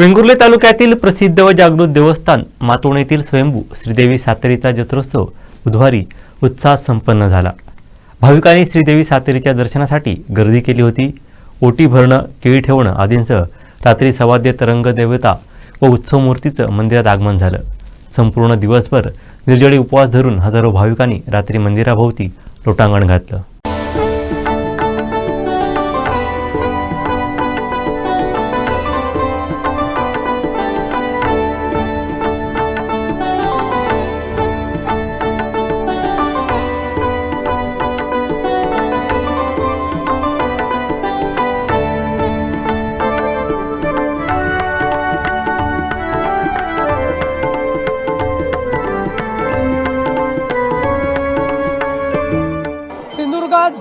वेंगुर्ले तालुक्यातील प्रसिद्ध व जागृत देवस्थान मातोण स्वयंभू श्रीदेवी सातेरीचा जत्रोत्सव बुधवारी उत्साहात संपन्न झाला. भाविकांनी श्रीदेवी सातेरीच्या दर्शनासाठी गर्दी केली होती. ओटी भरणं केळी ठेवणं आदींसह रात्री सवाद्य तरंग देवता व उत्सव मूर्तीचं मंदिरात आगमन झालं. संपूर्ण दिवसभर निर्जळी उपवास धरून हजारो भाविकांनी रात्री मंदिराभोवती लोटांगण घातलं.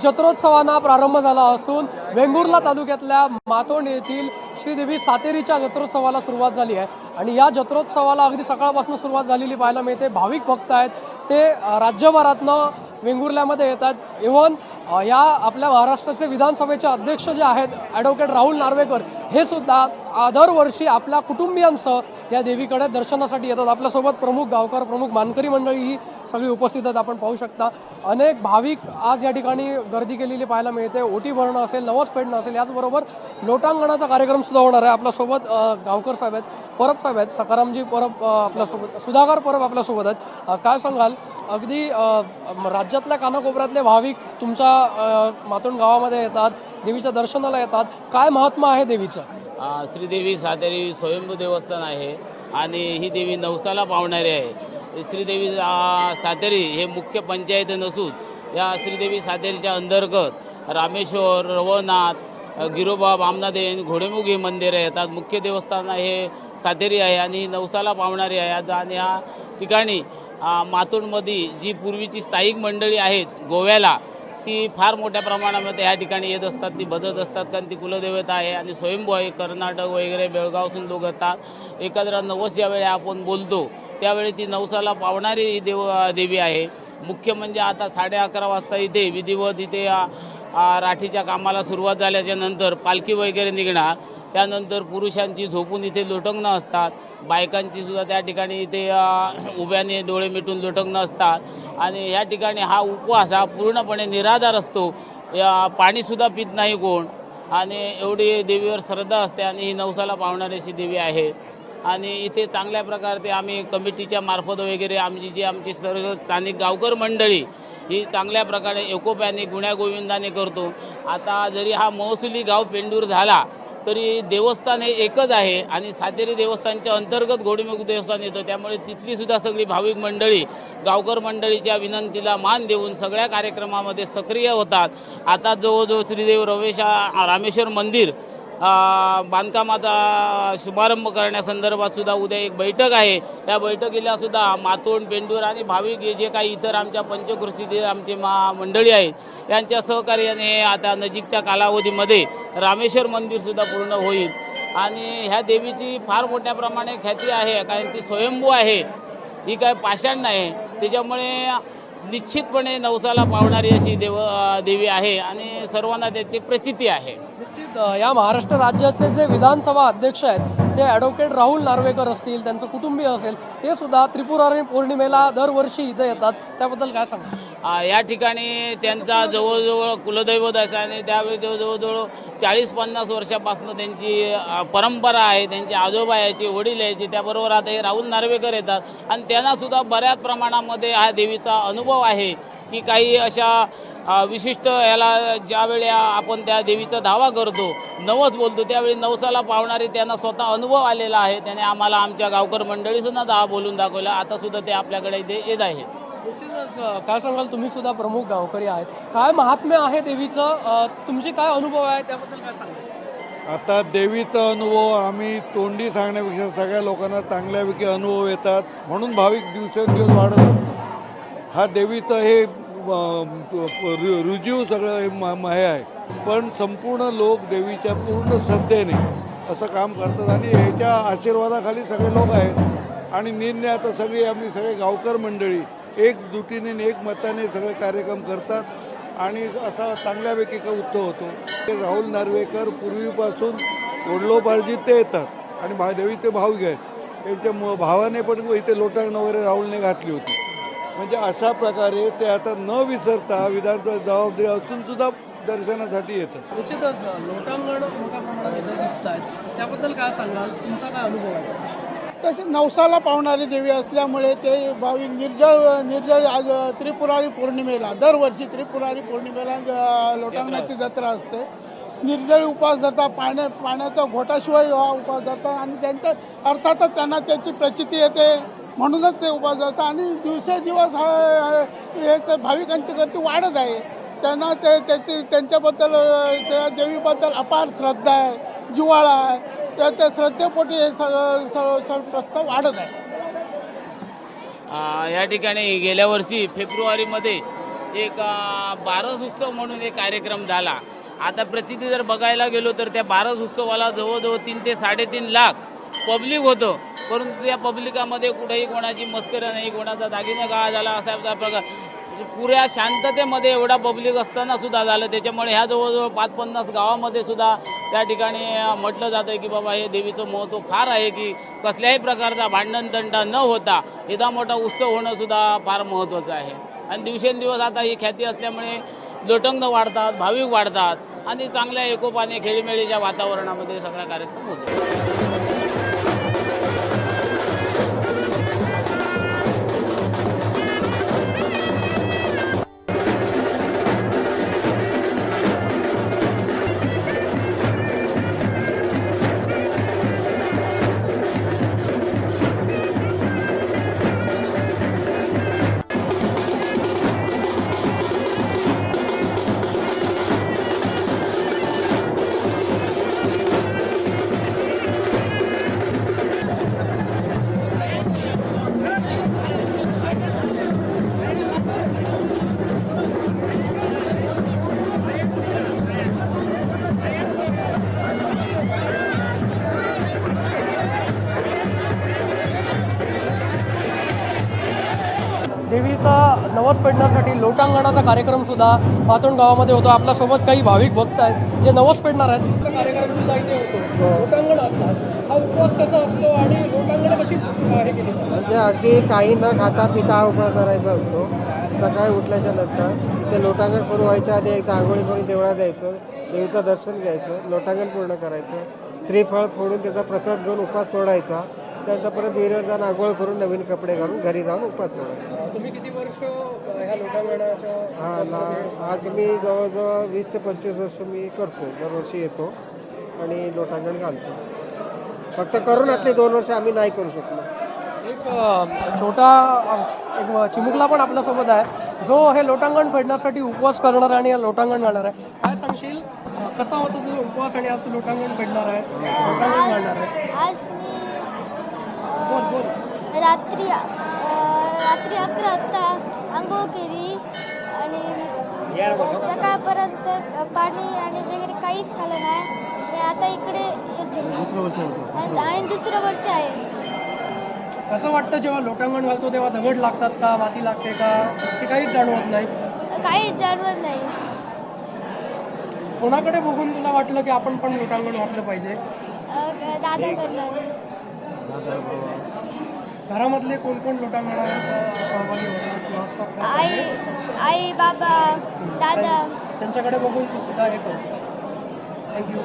जत्रोत्सवांना प्रारंभ झाला असून वेंगुर्ला तालुक्यातल्या मातोंड येथील श्रीदेवी सातेरीच्या जत्रोत्सवाला सुरुवात झाली आहे. आणि या जत्रोत्सवाला अगदी सकाळपासून सुरुवात झालेली पाहायला मिळते. भाविक भक्त आहेत. ते राज्यभरातनं वेंगुर्ल्यामध्ये येतात इव्हन या आपल्या महाराष्ट्राचे विधानसभेचे अध्यक्ष जे आहेत ॲडव्होकेट राहुल नार्वेकर हे सुद्धा दरवर्षी आपल्या कुटुंबियांसह या देवीकडे दर्शनासाठी येतात. आपल्यासोबत प्रमुख गावकर प्रमुख मानकरी मंडळी ही सगळी उपस्थित आहेत. आपण पाहू शकता अनेक भाविक आज या ठिकाणी गर्दी केलेली पाहायला मिळते. ओटी भरणं असेल नवस फेडणं असेल याचबरोबर लोटांगणाचा कार्यक्रम सुद्धा होणार आहे. आपल्यासोबत गावकर साहेब आहेत परब साहेब आहेत सकारामजी परब आपल्यासोबत सुधाकर परब आपल्यासोबत आहेत. काय सांगाल? अगदी राज्यातल्या कानाकोपऱ्यातले भाविक तुमच्या मातोंड गावामध्ये येतात देवीच्या दर्शनाला येतात. काय महात्मा आहे देवीचं? श्रीदेवी सातेरी स्वयंभू देवस्थान आहे आणि ही देवी नवसाला पावणारी आहे. श्रीदेवी सातेरी हे मुख्य पंचायत नसून या श्रीदेवी सातेरीच्या अंतर्गत रामेश्वर रवनाथ गिरोबा बामनादेन घोडेमुख हे मंदिरं येतात मुख्य देवस्थान हे सातेरी आहे आणि ही नवसाला पावणारी आहे. आणि ह्या ठिकाणी मातूरमध्ये जी पूर्वीची स्थायिक मंडळी आहेत गोव्याला ती फार मोठ्या प्रमाणामध्ये ह्या ठिकाणी येत असतात. ती बदलत असतात कारण ती कुलदेवता आहे आणि स्वयंभू आहे कर्नाटक वगैरे बेळगावसून लोक येतात. एखाद्या नवस ज्यावेळी आपण बोलतो त्यावेळी ती नवसाला पावणारी देव देवी आहे. मुख्य म्हणजे आता साडे अकरा वाजता इथे विधिवत इथे राठीच्या कामाला सुरुवात झाल्याच्यानंतर पालखी वगैरे निघणार. त्यानंतर पुरुषांची झोपून इथे लोटंगणं असतात. बायकांची सुद्धा त्या ठिकाणी इथे उभ्याने डोळे मिटून लोटंगणं असतात. आणि या ठिकाणी हा उपवास हा पूर्णपणे निराधार असतो. या पाणीसुद्धा पित नाही कोण. आणि एवढी देवीवर श्रद्धा असते आणि ही नवसाला पावणारी अशी देवी आहे. आणि इथे चांगल्या प्रकारे आम्ही कमिटीच्या मार्फत वगैरे आमची जी आमची सर्व स्थानिक गावकर मंडळी ही चांगल्या प्रकारे एकोप्याने गुण्यागोविंदाने करतो. आता जरी हा महसुली गाव पेंडूर झाला तरी देवस्थान हे एकच आहे आणि सातेरी देवस्थानच्या अंतर्गत घोडमुख देवस्थान येतं. त्यामुळे तिथलीसुद्धा सगळी भाविक मंडळी गावकर मंडळीच्या विनंतीला मान देऊन सगळ्या कार्यक्रमामध्ये सक्रिय होतात. आता जवळजवळ श्रीदेव रमेशा रामेश्वर मंदिर बांधकामाचा शुभारंभ करण्यासंदर्भात सुद्धा उद्या एक बैठक आहे. त्या बैठकीला सुद्धा मातोंड पेंडूर आणि भाविक हे जे काही इतर आमच्या पंचकृष्टीतील आमचे मा मंडळी आहेत यांच्या सहकार्याने आता नजीकच्या कालावधीमध्ये रामेश्वर मंदिरसुद्धा पूर्ण होईल. आणि ह्या देवीची फार मोठ्या प्रमाणे ख्याती आहे कारण ती स्वयंभू आहे. ही काय पाषाण नाही. त्याच्यामुळे निश्चितपणे नवसाला पावणारी अशी देव देवी आहे आणि सर्वांना त्याची प्रचिती आहे. निश्चित या महाराष्ट्र राज्याचे जे विधानसभा अध्यक्ष आहेत ते ॲडव्होकेट राहुल नार्वेकर असतील त्यांचं कुटुंबीय असेल ते सुद्धा त्रिपुरा पौर्णिमेला दरवर्षी इथं येतात. त्याबद्दल काय सांगा या ठिकाणी त्यांचा जवळजवळ कुलदैवत आहे आणि त्यावेळी जवळजवळ चाळीस पन्नास वर्षापासून त्यांची परंपरा आहे त्यांचे आजोबा यायचे वडील यायचे त्याबरोबर आता हे राहुल नार्वेकर येतात. आणि त्यांनासुद्धा बऱ्याच प्रमाणामध्ये हा देवीचा अनुभव आहे की काही अशा विशिष्ट याला ज्यावेळी आपण त्या देवीचा धावा करतो नवस बोलतो त्यावेळी नवसाला पावणारे त्यांना स्वतः अनुभव आलेला आहे. त्याने आम्हाला आमच्या गावकर मंडळीसुद्धा धावा बोलून दाखवला. आता सुद्धा ते आपल्याकडे इथे येत आहेत निश्चितच काय सांगाल? तुम्ही सुद्धा प्रमुख गावकरी आहेत. काय महात्म्य आहे देवीचं? तुमची काय अनुभव आहे त्याबद्दल काय सांगाल? आता देवीचा अनुभव आम्ही तोंडी सांगण्यापेक्षा सगळ्या लोकांना चांगल्यापैकी अनुभव येतात. म्हणून भाविक दिवसेंदिवस वाढत असतात हा देवीचं हे रुजीव सगळं हे म आहे. पण संपूर्ण लोक देवीच्या पूर्ण श्रद्धेने असं काम करतात आणि ह्याच्या आशीर्वादाखाली सगळे लोक आहेत. आणि निर्णय आता सगळी आम्ही सगळे गावकर मंडळी एकजुटीने एकमताने सगळे कार्यक्रम करतात आणि असा चांगल्यापैकी का उत्सव होतो. ते राहुल नार्वेकर पूर्वीपासून वडलोपार्जित ते येतात आणि भा देवीचे भाविक आहेत त्यांच्या म भावाने पण इथे लोटांगण वगैरे राहुलने घातली होती. म्हणजे अशा प्रकारे ते आता न विसरता विधानसभा जबाबदारी असून सुद्धा दर्शनासाठी येतात. निश्चितच लोटांगण मोठ्या प्रमाणात इथे दिसत आहेत त्याबद्दल काय सांगाल? तुमचा काय अनुभव आहे? तसेच नवसाला पावणारी देवी असल्यामुळे ते भाविक निर्जळ निर्जळ आज त्रिपुरारी पौर्णिमेला दरवर्षी त्रिपुरारी पौर्णिमेला ज- लोटांगणाची जत्रा असते. निर्जळी उपवास धरतात पाण्या पाण्याचा घोटाशिवाय हा उपवास धरतात आणि त्यांच्या अर्थातच त्यांना त्याची प्रचिती येते. म्हणूनच ते उभा धरतात आणि दिवसेदिवस हा हे भाविकांची गर्दी वाढत आहे. त्यांना ते त्याची त्यांच्याबद्दल त्या देवीबद्दल अपार श्रद्धा आहे. जिव्हाळा आहे. त्या त्या श्रद्धेपोटी हे सगळं सगळं प्रस्ताव वाढत आहे. या ठिकाणी गेल्या वर्षी फेब्रुवारीमध्ये एक बारस उत्सव म्हणून एक कार्यक्रम झाला. आता प्रचिती जर बघायला गेलो तर त्या बारस उत्सवाला जवळजवळ तीन ते साडेतीन लाख पब्लिक होतं. परंतु त्या पब्लिकामध्ये कुठेही कोणाची मस्करी नाही कोणाचा दागिना का झाला असा प्रकार. म्हणजे पुऱ्या शांततेमध्ये एवढा पब्लिक असताना सुद्धा झालं. त्याच्यामुळे ह्या जवळजवळ पाच पन्नास गावामध्ये सुद्धा त्या ठिकाणी म्हटलं जातं की बाबा हे देवीचं महत्त्व फार आहे की कसल्याही प्रकारचा भांडणतंडा न होता इतका मोठा उत्सव होणं सुद्धा फार महत्त्वाचं आहे. आणि दिवसेंदिवस आता ही ख्याती असल्यामुळे लोटंग वाढतात भाविक वाढतात आणि चांगल्या एकोपाने खेळीमेळीच्या वातावरणामध्ये सगळा कार्यक्रम होतो. देवीचा नवस पेडण्यासाठी लोटांगणाचा कार्यक्रम सुद्धा पातोंड गावामध्ये होतो. आपल्यासोबत काही भाविक भक्त आहेत जे नवस पेडणार आहेत. कार्यक्रम सुद्धा इथे होतो. लोटांगण असतात. हा उपवास कसा असतो आणि लोटांगण कशी हे केली म्हणजे अगदी काही न खाता पिता हा उपवास करायचा असतो. सकाळी उठल्याच्या नंतर इथे लोटांगण सुरू व्हायच्या आधी एकदा आंघोळी करून देवळात जायचं. देवीचं दर्शन घ्यायचं. लोटांगण पूर्ण करायचं. श्रीफळ फोडून त्याचा प्रसाद घेऊन उपवास सोडायचा. त्यानंतर परत विहिरीवर जाऊन आंघोळ करून नवीन कपडे घालून घरी जाऊन उपवास सोडायचा. तुम्ही किती वर्ष अ, ह्या लोटांगणाच्या हा ना आज मी जवळजवळ वीस ते पंचवीस वर्ष मी करतो दरवर्षी येतो आणि लोटांगण घालतो. फक्त करोनातले दोन वर्ष आम्ही नाही करू शकलो. एक छोटा एक चिमुकला पण आपल्यासोबत आहे. जो हे लोटांगण फेडण्यासाठी उपवास करणार आणि हे लोटांगण घालणार आहे. काय सांगशील? कसा होता तुझा उपवास आणि आज तू लोटांगण फेडणार आहे? लोटांगण घालणार आहे? आज मी रात्री रात्री अकरा वाजता आंघोळ केली आणि सकाळपर्यंत पाणी आणि वगैरे काहीच खाल्लं नाही. आता इकडे येते आणि दुसरं वर्ष आहे. असं वाटतं जेव्हा लोटांगण घालतो तेव्हा दगड लागतात का माती लागते का? ते काहीच जाणवत नाही. काहीच जाणवत नाही. कोणाकडे बघून तुला वाटलं की आपण पण लोटांगण घातलं पाहिजे? दादा घरामधले कोण कोण सहभागी का? आई आई बाबा दादा. त्यांच्याकडे बघून तू सुद्धा हे करतो थँक्यू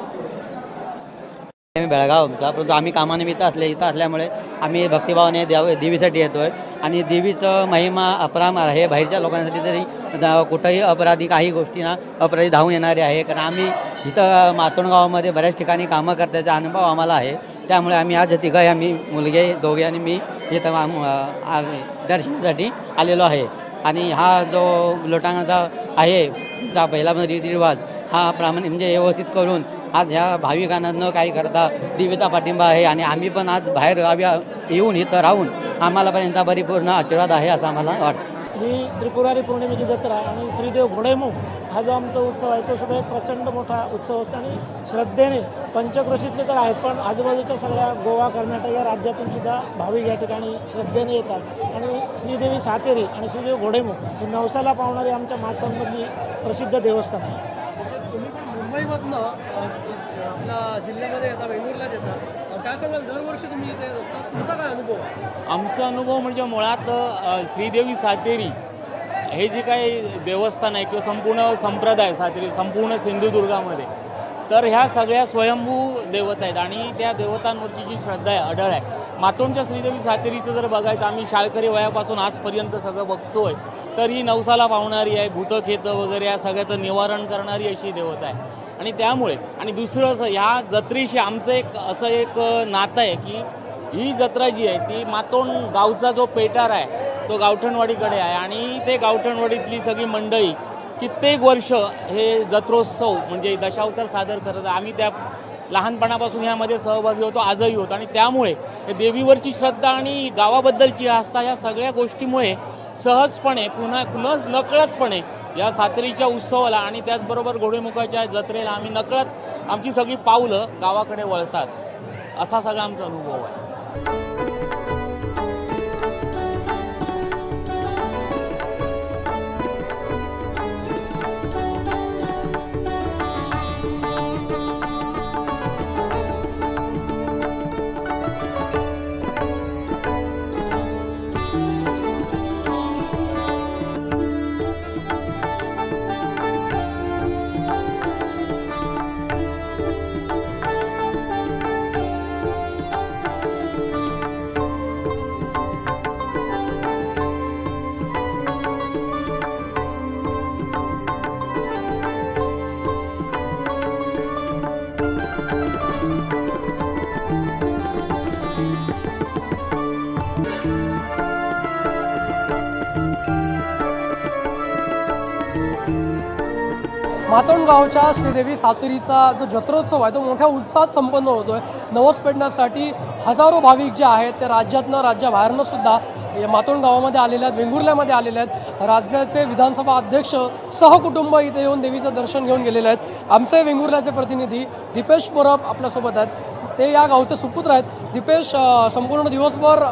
आम्ही बेळगाव आमचा परंतु आम्ही कामानिमित्त असले इथं असल्यामुळे आम्ही भक्तिभावाने देव देवीसाठी येतो आहे आणि देवीचं महिमा अपरामार आहे बाहेरच्या लोकांसाठी तरी कुठंही अपराधी काही गोष्टींना अपराधी धावून येणारे आहे. कारण आम्ही इथं मातोंड गावामध्ये बऱ्याच ठिकाणी कामं करण्याचा अनुभव आम्हाला आहे. त्यामुळे आम्ही आज तिघं आम्ही मुलगे दोघे आणि मी इथं आ- दर्शनासाठी आलेलो आहे. आणि हा जो लोटांगणाचा आहे जा पहिला रीतिरिवाज हा प्रामाणिक म्हणजे व्यवस्थित करून आज ह्या भाविकांना न काही करता देवीचा पाठिंबा आहे. आणि आम्ही पण आज बाहेर गावी येऊन इथं राहून आम्हाला पण यांचा परिपूर्ण आशीर्वाद आहे असं आम्हाला वाटतं. ही त्रिपुरारी पौर्णिमेची जत्रा आणि श्रीदेव घोडेमुख हा जो आमचा उत्सव आहे तो सुद्धा एक प्रचंड मोठा उत्सव होता आणि श्रद्धेने पंचक्रोशीतले तर आहेत पण आजूबाजूच्या सगळ्या गोवा कर्नाटक या राज्यातून सुद्धा भाविक या ठिकाणी श्रद्धेने येतात. आणि श्रीदेवी सातेरी आणि श्रीदेव घोडेमुख हे नवसाला पावणारी आमच्या मातोंडमधली प्रसिद्ध देवस्थान आहे. म्हणजे तुम्ही पण मुंबईमधनं आपल्या जिल्ह्यामध्ये आता वेंगुर्ल्यात काय सांगाल दरवर्षी तुम्ही इथे येत असता. तुमचा काय अनुभव आहे? आमचा अनुभव म्हणजे मुळात अ, श्रीदेवी सातेरी हे जे काही देवस्थान आहे किंवा संपूर्ण संप्रदाय सातेरी संपूर्ण सिंधुदुर्गामध्ये तर ह्या सगळ्या स्वयंभू देवता आहेत आणि त्या देवतांवरची जी श्रद्धा आहे अढळ आहे. मातोंडच्या श्रीदेवी सातेरीचं जर बघायचं आम्ही शाळकरी वयापासून आजपर्यंत सगळं बघतोय तर ही नवसाला पावणारी आहे भूतखेतं वगैरे या सगळ्याचं निवारण करणारी अशी देवता आहे. आणि त्यामुळे आणि दुसरं असं ह्या जत्रेशी आमचं एक असं एक नातं आहे की ही जत्रा जी आहे ती मातोंड गावचा जो पेटार आहे तो गावठणवाडीकडे आहे. आणि ते गावठणवाडीतली सगळी मंडळी कित्येक वर्ष हे जत्रोत्सव म्हणजे दशावतार सादर करत आम्ही त्या लहानपणापासून ह्यामध्ये सहभागी होतो आजही होतो. आणि त्यामुळे देवीवरची श्रद्धा आणि गावाबद्दलची आस्था या सगळ्या गोष्टीमुळे सहजपणे पुन्हा पुन्हा नकळतपणे या सातेरीच्या उत्सवाला आणि त्याचबरोबर घोडेमुखाच्या जत्रेला आम्ही नकळत आमची सगळी पावलं गावाकडे वळतात. असा सगळा आमचा अनुभव आहे. मातोंडगावच्या श्रीदेवी सातेरीचा जो जत्रोत्सव आहे तो मोठ्या उत्साहात संपन्न होतो आहे नवस पेडण्यासाठी हजारो भाविक जे आहेत ते राज्यातनं राज्याबाहेरनं सुद्धा या मातोंड गावामध्ये आलेले आहेत वेंगुर्ल्यामध्ये आलेले आहेत. राज्याचे विधानसभा अध्यक्ष सहकुटुंब इथे येऊन देवीचं दर्शन घेऊन गेलेले आहेत. आमचे वेंगुर्ल्याचे प्रतिनिधी दीपेश परब आपल्यासोबत आहेत. ते या गावचे सुपुत्र आहेत. दीपेश संपूर्ण दिवसभर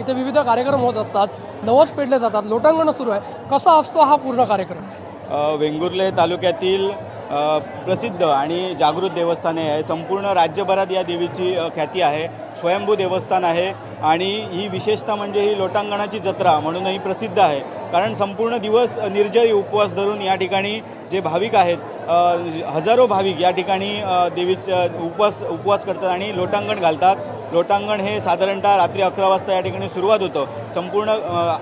इथे विविध कार्यक्रम होत असतात. नवस पेडले जातात. लोटांगणं सुरू आहे. कसा असतो हा पूर्ण कार्यक्रम? वेंगुर्ले तालुक्यातील प्रसिद्ध आणि जागृत देवस्थाने आहे. संपूर्ण राज्यभरात या देवीची ख्याती आहे. स्वयंभू देवस्थान आहे. आणि ही विशेषता म्हणजे ही लोटांगणाची जत्रा म्हणूनही प्रसिद्ध आहे. कारण संपूर्ण दिवस निर्जळी उपवास धरून या ठिकाणी जे भाविक आहेत हजारो भाविक या ठिकाणी अ, उपवास उपवास करतात आणि लोटांगण घालतात. लोटांगण हे साधारणतः रात्री अकरा वाजता या ठिकाणी सुरुवात होतं. संपूर्ण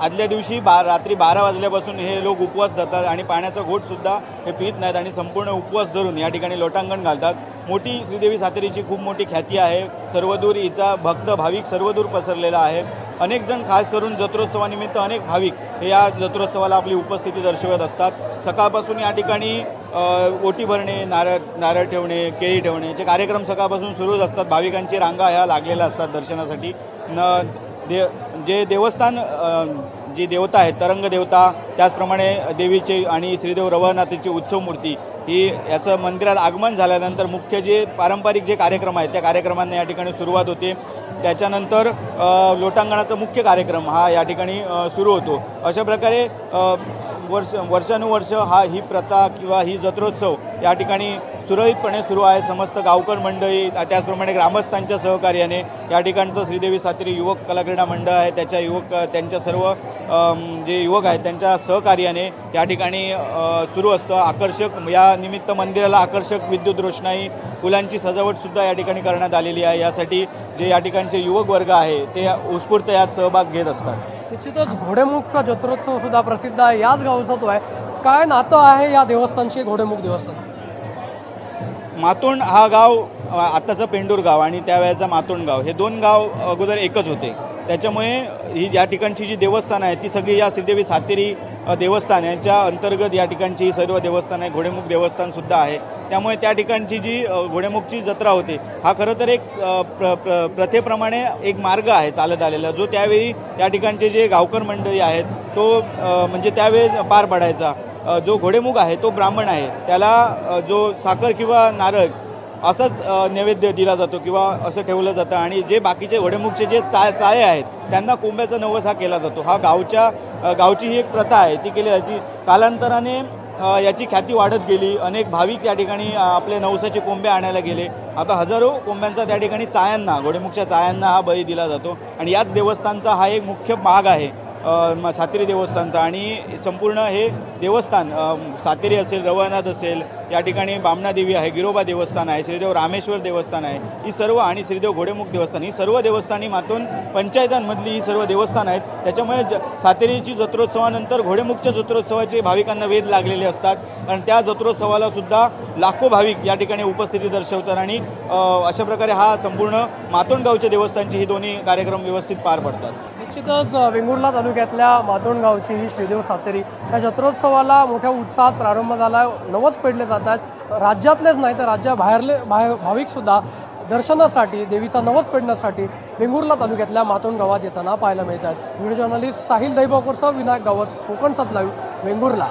आदल्या दिवशी बा रात्री बारा वाजल्यापासून हे लोक उपवास धरतात आणि पाण्याचा घोटसुद्धा हे पित नाहीत आणि संपूर्ण उपवास धरून या ठिकाणी लोटांगण घालतात. मोठी श्रीदेवी सातेरीची खूप मोठी ख्याती आहे. सर्वदूर हिचा भक्त भाविक सर्वदूर पसरलेला आहे. अनेक जण खास करून जत्रोत्सवानिमित्त अनेक भाविक हे या जत्रोत्सवाला आपली उपस्थिती दर्शवत असतात. सकाळपासून या ठिकाणी ओटी भरणे नारळ नारळ ठेवणे केळी ठेवणे याचे कार्यक्रम सकाळपासून सुरूच असतात. भाविकांची रांगा ह्या लागलेल्या असतात दर्शनासाठी. न दे जे देवस्थान जी देवता आहे तरंग देवता त्याचप्रमाणे देवीचे आणि श्रीदेव रवनाथाची उत्सव मूर्ती ही याचं मंदिरात आगमन झाल्यानंतर मुख्य जे पारंपरिक जे कार्यक्रम आहेत त्या कार्यक्रमांना या ठिकाणी सुरुवात होते. त्याच्यानंतर लोटांगणाचा मुख्य कार्यक्रम हा या ठिकाणी सुरू होतो. अशा प्रकारे वर्ष वर्षानुवर्ष हा ही प्रथा किंवा ही जत्रोत्सव या ठिकाणी सुरळीतपणे सुरू आहे. समस्त गावकर मंडळी त्याचप्रमाणे ग्रामस्थांच्या सहकार्याने या ठिकाणचं श्रीदेवी सात्री युवक कलाक्रीडा मंडळ आहे. त्याच्या युवक त्यांच्या सर्व जे युवक आहेत त्यांच्या सहकार्याने या ठिकाणी सुरू असतं. आकर्षक या निमित्त मंदिराला आकर्षक विद्युत रोषणाई फुलांची सजावटसुद्धा या ठिकाणी करण्यात आलेली आहे. यासाठी जे या ठिकाणचे युवक वर्ग आहे ते उत्स्फूर्त यात सहभाग घेत असतात. निश्चितच घोडेमुखचा जत्रोत्सव सुद्धा प्रसिद्ध आहे. याच गावचा तो आहे. काय नातं आहे या देवस्थानशी घोडेमुख देवस्थान? मातोंड हा गाव आत्ताचं पेंडूर गाव आणि त्यावेळेचा मातोंड गाव हे दोन गाव अगोदर एकच होते. त्याच्यामुळे ही या ठिकाणची जी देवस्थानं आहेत ती सगळी या श्रीदेवी सातेरी देवस्थान यांच्या अंतर्गत या ठिकाणची सर्व देवस्थान आहे. घोडेमुख देवस्थानसुद्धा आहे. त्यामुळे त्या ठिकाणची जी घोडेमुखची जत्रा होती हा खरं तर एक प्र प्र प्रथेप्रमाणे एक मार्ग आहे चालत आलेला जो त्यावेळी या ठिकाणचे जे गावकर मंडळी आहेत तो म्हणजे त्यावेळी पार पडायचा. जो घोडेमुख आहे तो ब्राह्मण आहे. त्याला जो साखर किंवा नारळ असाच नैवेद्य दिला जातो किंवा असं ठेवलं जातं. आणि जे बाकीचे वडेमुखचे जे चा चाळे आहेत त्यांना कोंब्याचा नवस हा केला जातो. हा गावच्या गावची ही एक प्रथा आहे. ती केली जायची. कालांतराने याची ख्याती वाढत गेली. अनेक भाविक त्या ठिकाणी आपले नवसाचे कोंबे आणायला गेले. आता हजारो कोंब्यांचा त्या ठिकाणी चायांना घोडेमुखच्या चायांना हा बळी दिला जातो. आणि याच देवस्थानचा हा एक मुख्य भाग आहे. सातेरी देवस्थानचा आणि संपूर्ण हे देवस्थान सातेरी असेल रवानाथ असेल या ठिकाणी बामणा देवी आहे गिरोबा देवस्थान आहे श्रीदेव रामेश्वर देवस्थान आहे ही सर्व आणि श्रीदेव घोडेमुख देवस्थान ही सर्व देवस्थानी मातून पंचायतांमधली ही सर्व देवस्थान आहेत. त्याच्यामुळे ज सातेरीची जत्रोत्सवानंतर घोडेमुखच्या जत्रोत्सवाचे भाविकांना वेध लागलेले असतात कारण त्या जत्रोत्सवाला सुद्धा लाखो भाविक या ठिकाणी उपस्थिती दर्शवतात आणि अशा प्रकारे हा संपूर्ण मातोंडगावच्या देवस्थानची ही दोन्ही कार्यक्रम व्यवस्थित पार पडतात. निश्चितच वेंगुर्ला तालुक्यातल्या मातोंडगावची ही श्रीदेव सातेरी. या जत्रोत्सवाला मोठ्या उत्साहात प्रारंभ झाला. नवस पेडले जातात राज्यातलेच नाही तर राज्याबाहेरले बाहेर भाविकसुद्धा दर्शनासाठी देवीचा नवस पेडण्यासाठी वेंगुर्ला तालुक्यातल्या मातोंड गावात येताना पाहायला मिळतात व्हिडिओ जर्नलिस्ट साहिल दैबावकरसह विनायक गावस कोकण लाईव्ह वेंगुर्ला.